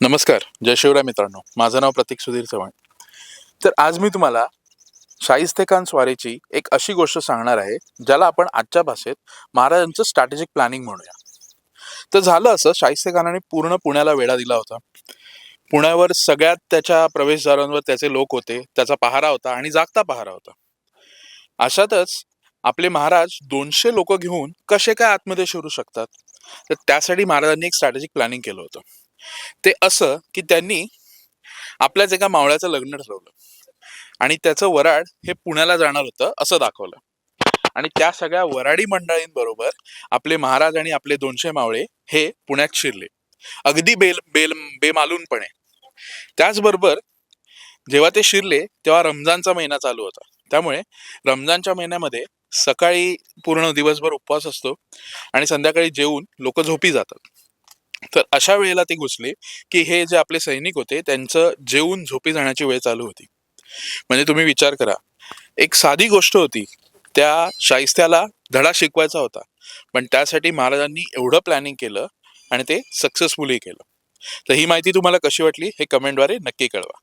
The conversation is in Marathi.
नमस्कार जय शिवराय मित्रांनो. माझं नाव प्रतीक सुधीर चव्हाण. तर आज मी तुम्हाला शाहिस्तेखान स्वारीची एक अशी गोष्ट सांगणार आहे ज्याला आपण आजच्या भाषेत महाराजांचं स्ट्रॅटेजिक प्लॅनिंग म्हणूया. तर झालं असं शाहिस्तेखानाने पूर्ण पुण्याला वेढा दिला होता. पुण्यावर सगळ्यात त्याच्या प्रवेशद्वारांवर त्याचे लोक होते त्याचा पहारा होता आणि जागता पहारा होता. अशातच आपले महाराज दोनशे लोक घेऊन कसे काय आत्मदेश करू शकतात? तर त्यासाठी महाराजांनी एक स्ट्रॅटेजिक प्लॅनिंग केलं होतं. ते असं की त्यांनी आपल्याच एका मावळ्याचं लग्न ठरवलं आणि त्याचं वराड हे पुण्याला जाणार होतं असं दाखवलं. आणि त्या सगळ्या वराडी मंडळींबरोबर आपले महाराज आणि आपले दोनशे मावळे हे पुण्यात शिरले. अगदी बेल बेल बेमालूनपणे. त्याचबरोबर जेव्हा ते शिरले तेव्हा रमजानचा महिना चालू होता. त्यामुळे रमजानच्या महिन्यामध्ये सकाळी पूर्ण दिवसभर उपवास असतो आणि संध्याकाळी जेवून लोक झोपी जातात. तर अशा वेळेला ते घुसले की हे जे आपले सैनिक होते त्यांचं जेवून झोपी जाण्याची वेळ चालू होती. म्हणजे तुम्ही विचार करा एक साधी गोष्ट होती त्या शाहिस्त्याला धडा शिकवायचा होता. पण त्यासाठी महाराजांनी एवढं प्लॅनिंग केलं आणि ते सक्सेसफुली केलं. तर ही माहिती तुम्हाला कशी वाटली हे कमेंटद्वारे नक्की कळवा.